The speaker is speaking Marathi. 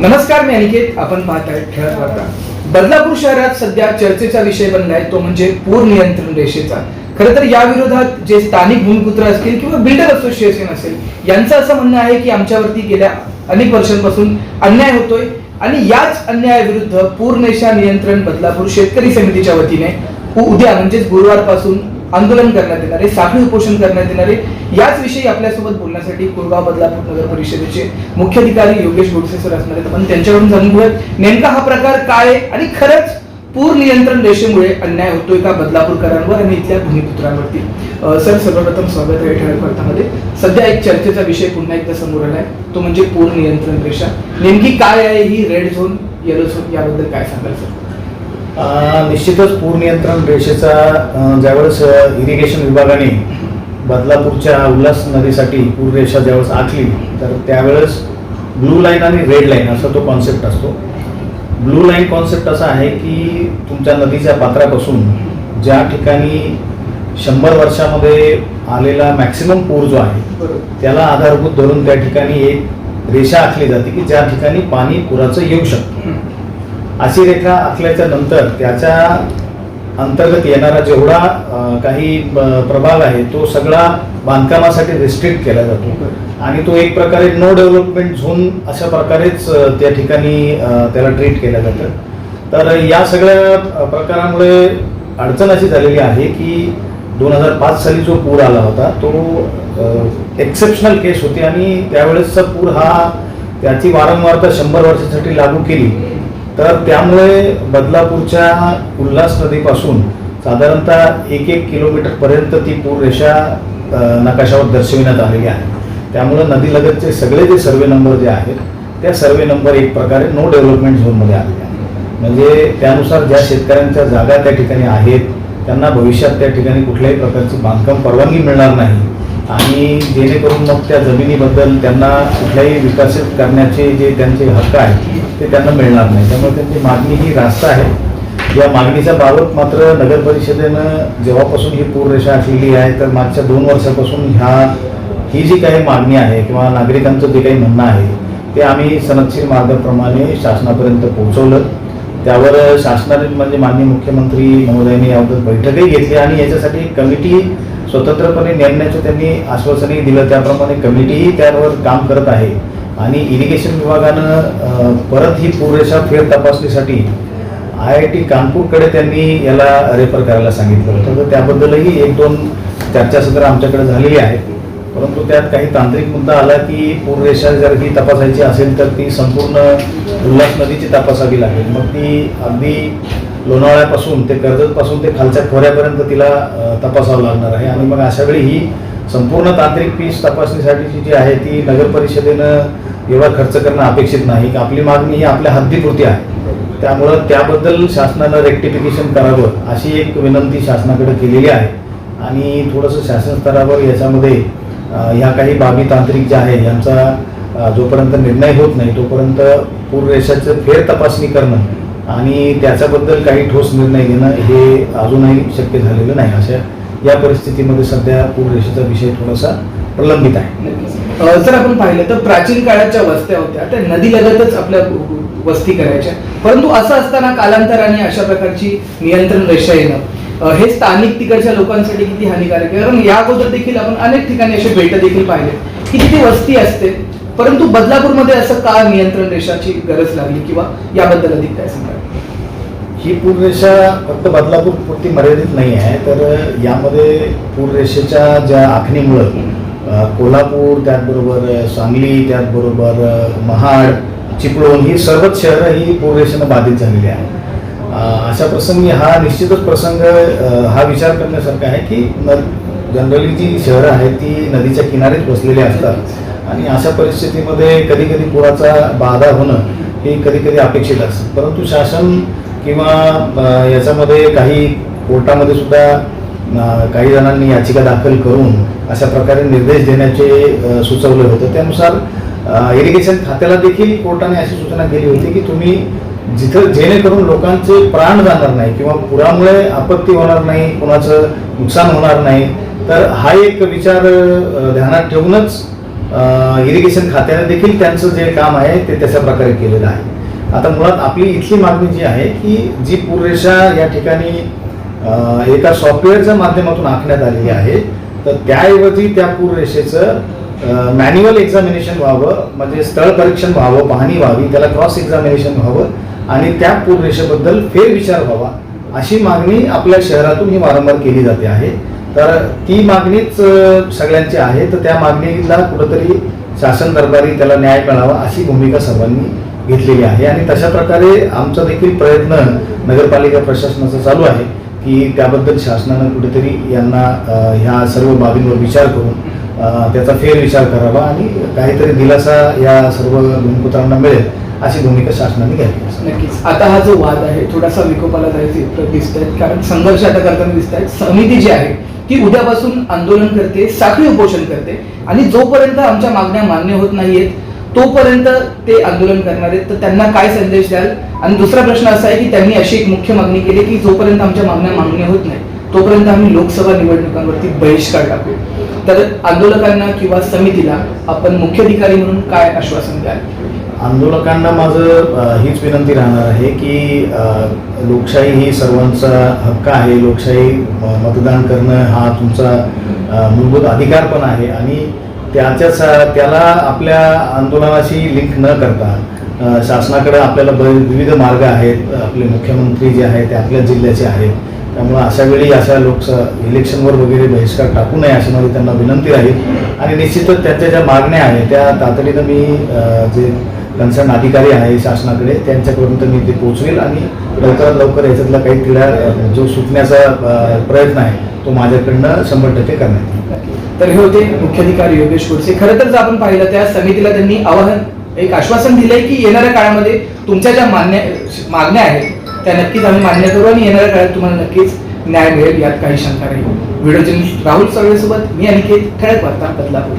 नमस्कार मी अनिकेत. आपण पाहत आहे ठळक वार्ता. बदलापूर शहरात सध्या चर्चेचा विषय बनलाय तो म्हणजे पूर नियंत्रण रेषेचा. खरं तर या विरोधात जे स्थानिक भूमिपुत्र असतील किंवा बिल्डर असोसिएशन असेल यांचं असं म्हणणं आहे की आमच्यावरती गेल्या अनेक वर्षांपासून अन्याय होतोय आणि याच अन्यायाविरुद्ध पूर्णेशा नियंत्रण बदलापूर शेतकरी समितीच्या वतीने उद्या म्हणजेच गुरुवारपासून आंदोलन करण्यात येणारे साखळी उपोषण करण्यात येणारे याच विषयी आपल्यासोबत बोलण्यासाठी कोरगाव बदलापूर नगर परिषदेचे मुख्याधिकारी योगेश गोडसे सर असणार आहेत. आपण त्यांच्याकडून जाणून घेऊयात नेमका हा प्रकार काय आहे आणि खरंच पूर नियंत्रण रेषेमुळे अन्याय होतोय का बदलापूरकरांवर आणि इथल्या भूमिपुत्रांवरती? सर सर्वप्रथम स्वागत आहे ठळक भारतामध्ये सध्या एक चर्चेचा विषय पुन्हा एकदा समोर आलाय तो म्हणजे पूर नियंत्रण रेषा. नेमकी काय आहे ही रेड झोन येलो झोन याबद्दल काय सांगाल सर निश्चितच पूर नियंत्रण रेषेचा ज्यावेळेस इरिगेशन विभागाने बदलापूरच्या उल्हास नदीसाठी पूर रेषा ज्यावेळेस आखली तर त्यावेळेस ब्लू लाईन आणि रेड लाईन असा तो कॉन्सेप्ट असतो. ब्लू लाईन कॉन्सेप्ट असा आहे की तुमच्या नदीच्या पात्रापासून ज्या ठिकाणी शंभर वर्षामध्ये आलेला मॅक्सिमम पूर जो आहे त्याला आधारभूत धरून त्या ठिकाणी एक रेषा आखली जाते की ज्या ठिकाणी पाणी पुराचं येऊ शकतं. अशी रेखा आखल्याच्या नंतर त्याच्या अंतर्गत येणारा जेवढा काही प्रभाग आहे तो सगळा बांधकामासाठी रिस्ट्रिक्ट केला जातो. आणि तो एक प्रकारे नो डेव्हलपमेंट झोन अशा प्रकारेच त्या ठिकाणी त्याला ट्रीट केलं जातं. तर या सगळ्या प्रकारामुळे अडचण अशी झालेली आहे की दोन हजार पाच साली जो पूर आला होता तो एक्सेप्शनल केस होती आणि त्यावेळेसचा पूर हा त्याची वारंवारता शंभर वर्षासाठी लागू केली. तर त्यामुळे बदलापूरच्या उल्हास नदीपासून साधारणतः एक एक किलोमीटरपर्यंत ती पूर रेषा नकाशावर दर्शविण्यात आलेली आहे. त्यामुळे नदीलगतचे सगळे जे सर्वे नंबर जे आहेत त्या सर्वे नंबर एक प्रकारे नो डेव्हलपमेंट झोनमध्ये आलेले आहेत. म्हणजे त्यानुसार ज्या शेतकऱ्यांच्या जागा त्या ठिकाणी आहेत त्यांना भविष्यात त्या ठिकाणी कुठल्याही प्रकारची बांधकाम परवानगी मिळणार नाही आणि जेणेकरून मग त्या जमिनीबद्दल त्यांना कुठल्याही विकसित करण्याचे जे त्यांचे हक्क आहेत ते त्यांना मिळणार नाही. त्यामुळे त्यांची मागणी ही रास्त आहे. या मागणीच्या बाबत मात्र नगर परिषदेनं जेव्हापासून ही पूररेषा आखलेली आहे तर मागच्या दोन वर्षापासून ह्या ही जी काही मागणी आहे किंवा नागरिकांचं जे काही म्हणणं आहे ते आम्ही सनदशीर मार्गाप्रमाणे शासनापर्यंत पोहोचवलं. त्यावर शासनाने म्हणजे माननीय मुख्यमंत्री महोदयांनी याबद्दल बैठकही घेतली आणि याच्यासाठी कमिटी स्वतंत्रपणे नेमण्याचं त्यांनी आश्वासनही दिलं. त्याप्रमाणे कमिटीही त्यावर काम करत आहे. आणि इरिगेशन विभागानं परत ही पुरेशा फेर तपासणीसाठी आय आय टी कानपूरकडे त्यांनी याला रेफर करायला सांगितलं होतं. तर त्याबद्दलही एक दोन चर्चासत्र आमच्याकडे झालेली आहेत. परंतु त्यात काही तांत्रिक मुद्दा आला की पूररेषा जर ही तपासायची असेल तर ती संपूर्ण उल्हास नदीची तपासावी लागेल. मग ती अगदी लोणावळ्यापासून ते कर्जतपासून ते खालच्या खोऱ्यापर्यंत तिला तपासावं लागणार आहे. आणि मग अशा वेळी ही संपूर्ण तांत्रिक पीस तपासणीसाठीची जी आहे ती नगर परिषदेनं एवढा खर्च करणं अपेक्षित नाही. आपली मागणी ही आपल्या हद्दीपुरती आहे. त्यामुळं त्याबद्दल शासनानं रेक्टिफिकेशन करावं अशी एक विनंती शासनाकडे केलेली आहे. आणि थोडंसं शासन स्तरावर याच्यामध्ये ह्या काही बाबी तांत्रिक ज्या आहे यांचा जोपर्यंत निर्णय होत नाही तोपर्यंत पूररेषाचं फेर तपासणी करणं आणि त्याच्याबद्दल काही ठोस निर्णय घेणं हे अजूनही शक्य झालेलं नाही. अशा या परिस्थितीमध्ये सध्या पूररेषेचा विषय थोडासा प्रलंबित आहे. जर आपण पाहिलं तर प्राचीन काळाच्या वस्त्या होत्या त्या नदीलगतच आपल्या वस्ती करायच्या. परंतु असं असताना कालांतराने अशा प्रकारची नियंत्रण रेषा येणं हे स्थानिक तिकडच्या लोकांसाठी किती हानिकारक आहे? कारण या अगोदर देखील आपण अनेक ठिकाणी असे भेट देखील पाहिले. की तिथे वस्ती असते परंतु बदलापूरमध्ये असं का नियंत्रण रेषाची गरज लागली किंवा याबद्दल अधिक काय सांगा ही पूररेषा फक्त बदलापूर पुरती मर्यादित नाही आहे तर यामध्ये पूररेषेच्या ज्या आखणीमुळं कोल्हापूर त्याचबरोबर सांगली त्याचबरोबर महाड चिपळूण ही सर्वच शहरं ही पूररेषेनं बाधित झालेली आहे अशा प्रसंगी हा निश्चितच प्रसंग हा विचार करण्यासारखा आहे की न जनरली जी शहरं आहेत ती नदीच्या किनारीच बसलेली असतात. आणि अशा परिस्थितीमध्ये कधी कधी पुराचा बाधा होणं हे कधी कधी अपेक्षित असतं. परंतु शासन किंवा याच्यामध्ये काही कोर्टामध्ये सुद्धा काही जणांनी याचिका दाखल करून अशा प्रकारे निर्देश देण्याचे सुचवले होते. त्यानुसार इरिगेशन खात्याला देखील कोर्टाने अशी सूचना केली होती की तुम्ही जिथं जेणेकरून लोकांचे प्राण जाणार नाही किंवा पुरामुळे आपत्ती होणार नाही कोणाचं नुकसान होणार नाही तर हा एक विचार ध्यानात ठेवूनच इरिगेशन खात्याने देखील त्यांचं जे काम आहे ते तशा प्रकारे केलेलं आहे. आता मुळात आपली इथली मागणी जी आहे की जी पूररेषा या ठिकाणी एका सॉफ्टवेअरच्या माध्यमातून आखण्यात आलेली आहे तर त्याऐवजी त्या पूररेषेचं मॅन्युअल एक्झामिनेशन व्हावं म्हणजे स्थळ परीक्षण व्हावं पाहणी व्हावी त्याला क्रॉस एक्झामिनेशन व्हावं आणि त्या पूररेषेबद्दल फेरविचार व्हावा अशी मागणी आपल्या शहरातून ही वारंवार केली जाते आहे. तर ती मागणीच सगळ्यांची आहे. तर त्या मागणीला कुठंतरी शासन दरबारी त्याला न्याय मिळावा अशी भूमिका सर्वांनी घेतलेली आहे. आणि तशा प्रकारे आमचा देखील प्रयत्न नगरपालिका प्रशासनाचा चालू आहे की त्याबद्दल शासनानं कुठेतरी यांना ह्या सर्व बाबींवर विचार करून त्याचा फेरविचार करावा आणि काहीतरी दिलासा या सर्व भूमिपुत्रांना मिळेल अशी भूमिका शासनाने घ्यावी. नक्कीच. आता हा जो वाद आहे थोडासा विकोपाला जायचं दिसत आहेत कारण संघर्ष आता करताना दिसत आहेत समिती जी आहे ती उद्यापासून आंदोलन करते साखळी उपोषण करते. आणि जोपर्यंत आमच्या मागण्या मान्य होत नाहीयेत तोपर्यंत ते आंदोलन करणार आहेत. तर त्यांना काय संदेश द्याल? आणि दुसरा प्रश्न असा आहे की त्यांनी अशी एक मुख्य मागणी केली की जोपर्यंत आमच्या मागण्या मान्य होत नाही तोपर्यंत आम्ही लोकसभा निवडणुकांवरती बहिष्कार टाकू. तर आंदोलकांना किंवा समितीला आपण मुख्याधिकारी म्हणून काय आश्वासन द्याल? आंदोलकांना माझं हीच विनंती राहणार आहे की लोकशाही ही सर्वांचा हक्क आहे. लोकशाही मतदान करणं हा तुमचा मूलभूत अधिकार पण आहे आणि त्याच्याच त्याला आपल्या आंदोलनाशी लिंक न करता शासनाकडे आपल्याला ब- विविध मार्ग आहेत. आपले मुख्यमंत्री जे आहेत ते आपल्या जिल्ह्याचे आहेत. त्यामुळे अशा वेळी अशा लोकस इलेक्शनवर वगैरे बहिष्कार टाकू नये अशी माझी त्यांना विनंती राहील आणि निश्चितच त्यांच्या ज्या मागण्या आहेत त्या तातडीनं मी जे कन्सर्न अधिकारी आहे शासनाकडे त्यांच्याकडून तर मी ते पोचवेल आणि लवकरात लवकर याच्यातला काही तिढा जो सुटण्याचा प्रयत्न आहे तो माझ्याकडनं शंभर टक्के करण्यात तर हे होते मुख्याधिकारी योगेश गोडसे. खरं तर आपण पाहिलं त्या समितीला त्यांनी आवाहन एक आश्वासन दिलंय की येणाऱ्या काळामध्ये तुमच्या ज्या मान्य मागण्या आहेत त्या नक्कीच आम्ही मान्य करू आणि येणाऱ्या काळात तुम्हाला नक्कीच न्याय मिळेल यात काही शंका नाही. व्हिडिओ राहुल सोबत मी अनिकेत ठळक वार्ता बदलापूर